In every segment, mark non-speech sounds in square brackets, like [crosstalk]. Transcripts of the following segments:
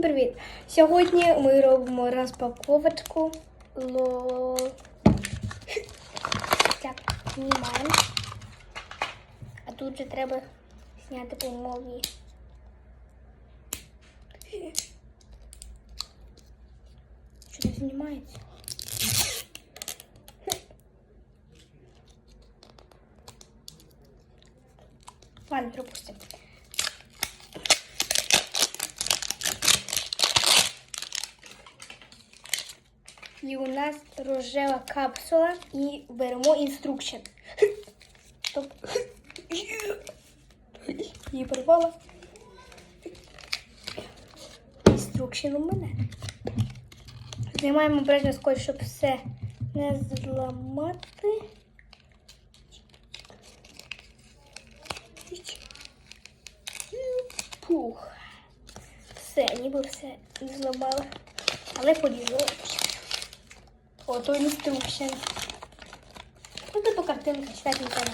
Привіт! Сьогодні ми робимо розпаковочку ло. Так, знімаємо. А тут же треба зняти по. Що не знімається? Ладно, пропустим. І у нас рожева капсула і беремо інструкшн. Стоп. Її порвала. Інструкшн у мене. Знімаємо обережно скотч, щоб все не зламати. Пух. Все, ніби все зламала. Але поділила. Ото інструкшн. Тут по картинках читати не.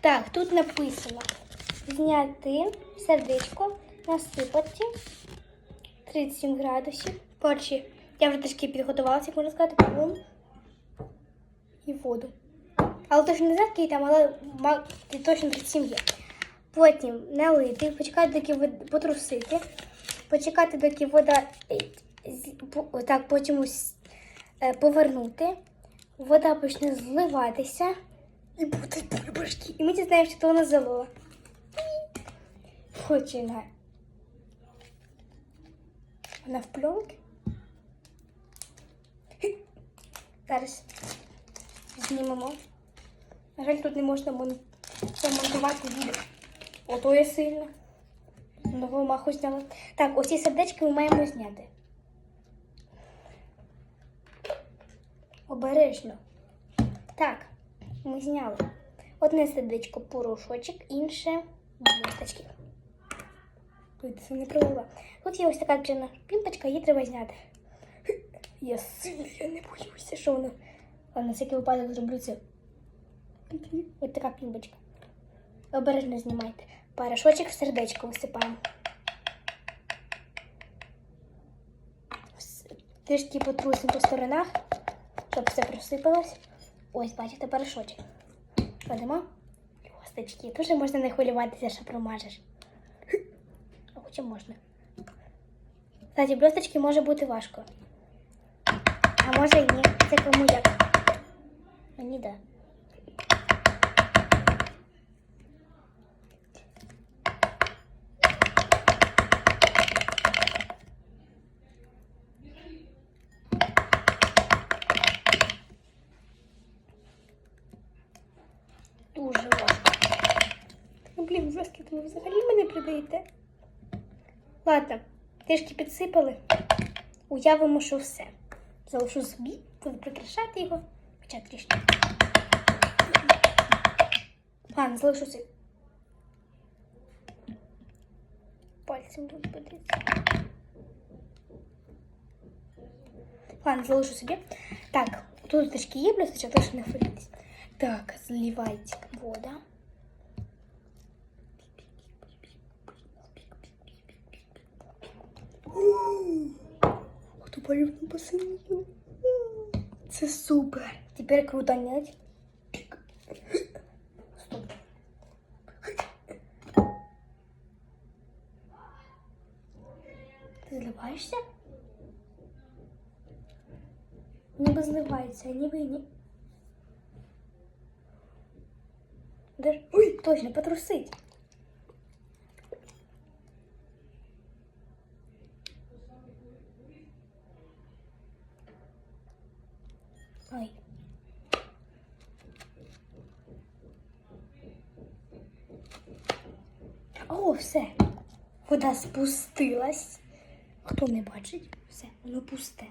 Так, тут написано зняти сердечко, насипати 37 градусів. Коротше, я вже трішки підготувалася, як можна сказати, кавун і воду. Але точно не знаю, там, але точно 37 є. Потім налити, почекати, доки потрусити, почекати, доки вода е, по- так потім ось, е, повернути. Вода почне зливатися і буде бульбашки. І ми дізнаємося, що вона залила. Починає. Вона в пленки. Зараз знімемо. На жаль, тут не можна мон... монтувати відео. Ото я сильно. Нового маху зняла. Так, оці сердечки ми маємо зняти. Обережно. Так, ми зняли. Одне сердечко порошочок, інше блісточки. Це не пролила. Тут є ось така джина пімпочка, її треба зняти. [clears throat] Я сильно, я не боюся, що воно. А на всякий випадок зроблю це. Ось така пімпочка. Обережно знімайте. Порошочок в сердечко висипаємо. Трішки потрусимо по сторонах, щоб все просипалось. Ось, бачите, порошочок. Кладемо. Льосточки. Дуже можна не хвилюватися, що промажеш. А хоча можна. Кстати, блісточки може бути важко. А може і ні. Це кому як. Мені да. Дуже важко. Ну, ви взагалі мене придаєте. Ладно, трішки підсипали. Уявимо, що все. Залишу собі, буду прикрашати його. Хоча трішки. Ладно, залишу собі. Пальцем тут подивіться. Ладно, залишу собі. Так, тут трішки є блісточок, тож не хвилюйтесь. Так, зливайте вода. Хто полюбив посинів? Це супер. Тепер круто нять. Стоп. Ти зливаєшся? Ніби зливається, ніби ні. Ой, точно, потрусить. Ой. О, все. Вода спустилась. Хто не бачить? Все, воно пусте.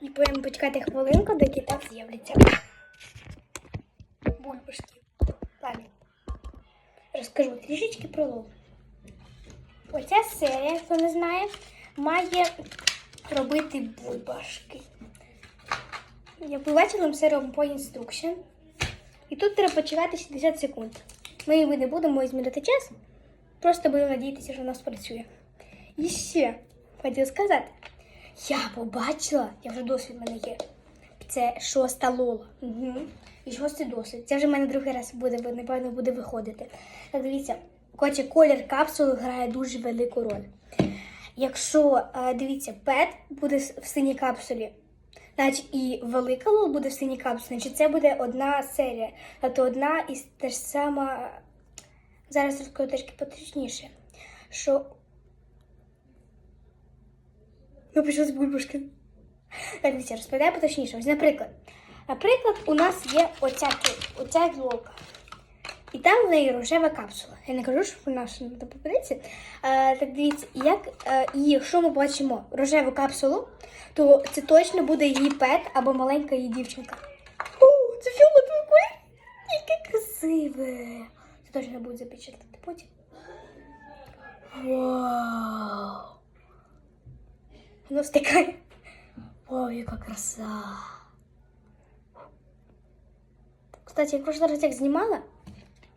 І повинен почекати хвилинку, доки так з'являться бульбашки. Ладно. Розкажу трішечки про лов. Оця серія, хто не знає, має робити бульбашки. Як ви бачили, ми по інструкшн. І тут треба почекати 60 секунд. Ми не будемо змінити час, просто будемо надіятися, що у нас працює. І ще хотів сказати. Я побачила, я вже досвід в мене є. Це шоста лола. Угу. І шостий досвід. Це вже в мене другий раз буде, напевно, буде виходити. Так дивіться, коротше, колір капсули грає дуже велику роль. Якщо е, дивіться, пет буде в синій капсулі, значить і велика лол буде в синій капсулі, значить це буде одна серія. Тобто одна і те ж сама. Зараз розкажу трішки поточніше. Що. Ну, пішов з бульбашки. Так, дивіться, розповідаю поточніше. Ось, наприклад, наприклад, у нас є оця, оця глока. І там в неї рожева капсула. Я не кажу, що вона не попадеться. Е, так дивіться, як, е, і якщо ми бачимо рожеву капсулу, то це точно буде її пет або маленька її дівчинка. О, це фіолетовий колір! Яке красиве! Це точно буде запечатлити потім. Вау! Воно встикає. Вау, яка краса! Кстати, я в прошлый раз як знімала,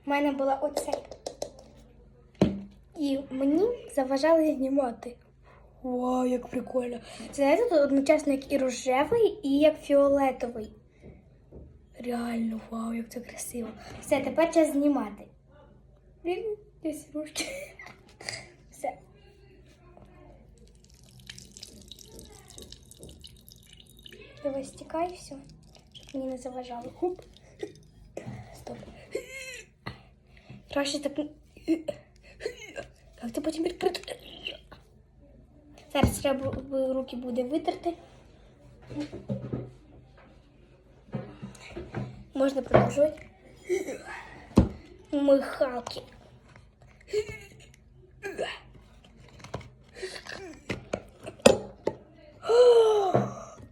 в мене була оця. І мені заважали знімати. Вау, як прикольно. Це знаєте, тут одночасно як і рожевий, і як фіолетовий. Реально, вау, як це красиво. Все, тепер час знімати. Блін, десь ручки. Все. Давай стікай все, щоб мені не заважало. Хуп. Стоп. Краще так. не- Як це потім відкрити? Зараз треба бу- руки буде витерти. Можна продовжувати. Михалки.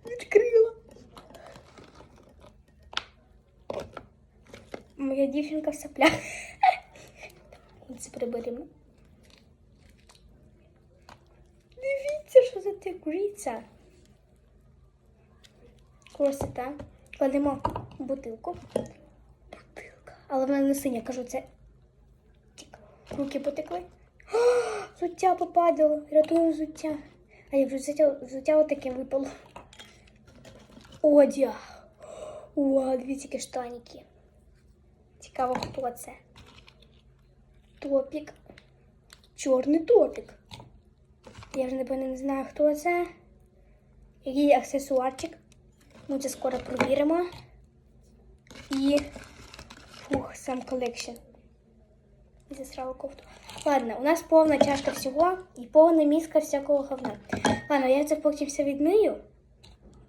Відкрила. Моя дівчинка в соплях. Це приберемо. Дивіться, що за тигриця. Красота. Кладемо бутилку. Бутилка. Але вона не синя, кажу, це. Тік. Руки потекли. О, [gasps] Взуття попадало. Рятуємо взуття. А як взуття, взуття отаке випало. Одяг. О, дивіться, які штаніки. Цікаво, хто це. Топік. Чорний топік. Я вже не знаю, хто це. Який аксесуарчик. Ми це скоро провіримо. І фух, сам колекшн. Засрала кофту. Ладно, у нас повна чашка всього і повна міска всякого говна. Ладно, я це потім все відмию.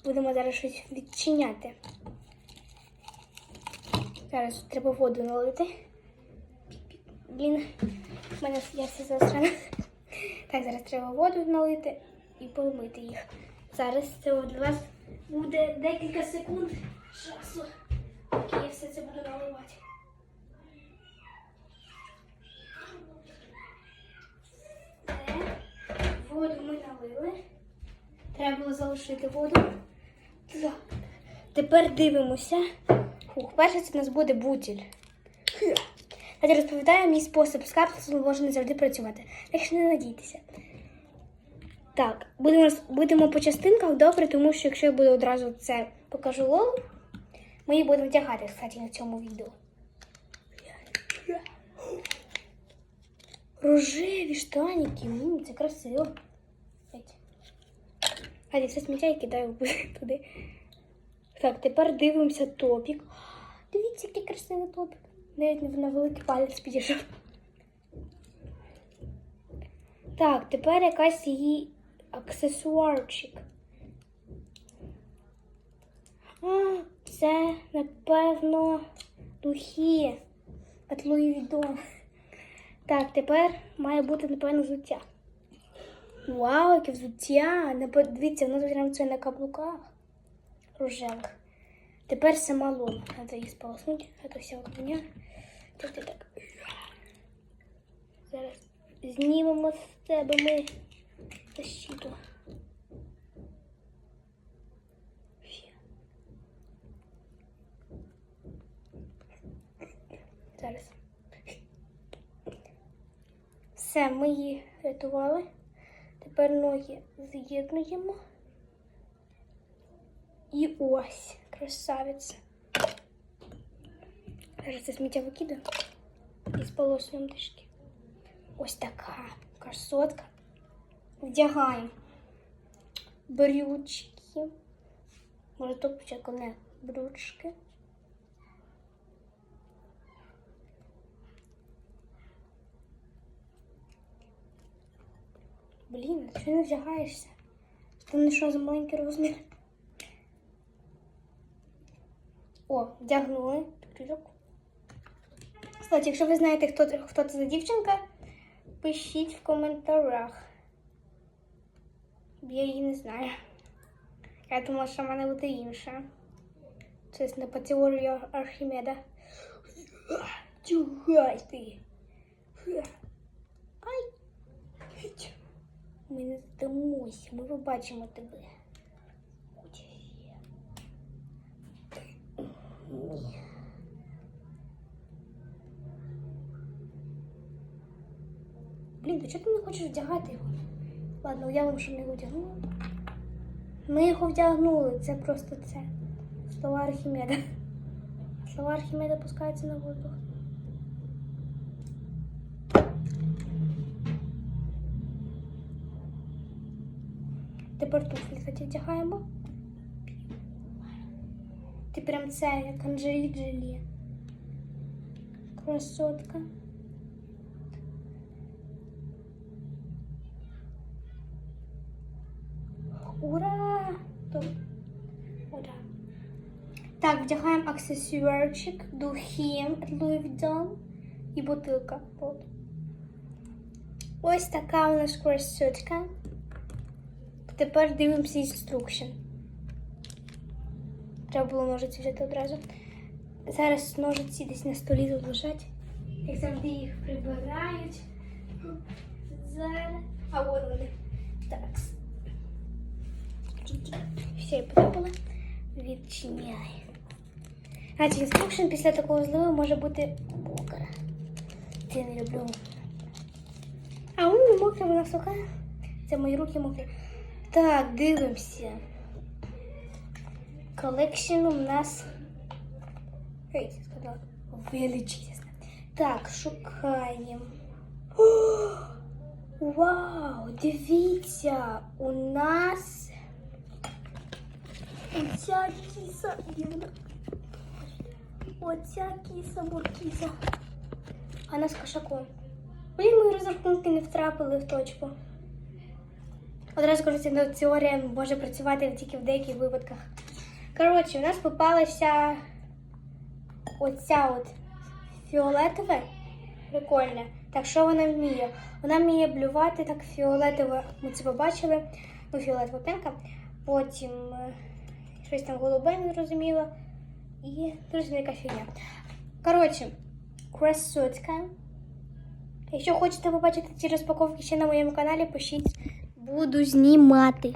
Будемо зараз щось відчиняти. Зараз треба воду налити. Блін, в мене я все засрана. Так, зараз треба воду налити і помити їх. Зараз це для вас буде декілька секунд часу, поки я все це буду наливати. Воду ми налили. Треба було залишити воду. Так. Тепер дивимося. Фух, перше це у нас буде бутіль. Я розповідаю мій спосіб з капсулою може не завжди працювати. Так що не надійтеся. Так, будемо, будемо по частинках добре, тому що якщо я буду одразу це покажу лол, ми її будемо тягати, кстати, на цьому відео. Рожеві штаніки, м, це красиво. Я все сміття і кидаю [laughs] туди. Так, тепер дивимося топік. Дивіться, який красивий топік. Навіть на великий палець підійшов. Так, тепер якась її аксесуарчик. А, це, напевно, духи від Луї Вітон. Так, тепер має бути, напевно, взуття. Вау, яке взуття! Дивіться, воно прямо це на каблуках рожевих. Тепер сама лола. Треба їх сполоснути, а то вся хуйня. Так, так, так. Зараз знімемо з себе ми защиту. Зараз. Все, ми її рятували. Тепер ноги з'єднуємо. І ось, красавиця. Зараз це сміття викидаю. І сполоснюємо трішки. Ось така красотка. Вдягаємо брючки. Може, то спочатку не брючки. Блін, ти не вдягаєшся? Ти не що за маленький розмір? О, вдягнули. Кстати, якщо ви знаєте, хто, хто це за дівчинка, пишіть в коментарях. Я її не знаю. Я думала, що в мене буде інша. Не по теорії Архімеда. Чугай ти. Ай. Ми не здамося, ми побачимо тебе. Ой. Ні. Блін, то чого ти не хочеш вдягати його? Ладно, уявимо, що ми його вдягнули. Ми його вдягнули, це просто це. Слова Архімеда. Слова Архімеда пускаються на воздух. Тепер туфлі, кстати, вдягаємо. Ти прям це, як Анджелі Джолі. Красотка. Ура! То- Ура! Так, вдягаємо аксесуарчик, духи від Louis Vuitton і бутилка. От. Ось така у нас красотка. Тепер дивимося інструкшн. Треба було ножиці взяти одразу. Зараз ножиці десь на столі тут. Як завжди їх прибирають. Зараз. А от вони. Так. Все, я потрапила. Відчиняю. Значить, інструкшн після такого зливу може бути мокра. Це не люблю. А у мокра, вона суха. Це мої руки мокрі. Так, дивимося. Колекшн у нас. Сказала. Величезна. Так, шукаємо. Вау! Дивіться! У нас оця кіса. Оця кіса буркіса. А нас кошаком. Блін, мої розрахунки не втрапили в точку. Одразу кажу, ця теорія може працювати тільки в деяких випадках. Коротше, у нас попалася оця от фіолетове. Прикольне. Так, що вона вміє? Вона вміє блювати так фіолетове. Ми це побачили. Ну, фіолетова пенка. Потім е, щось там голубе, не зрозуміло. І дуже яка фігня. Коротше, красотка. Якщо хочете побачити ці розпаковки ще на моєму каналі, пишіть. Буду знімати.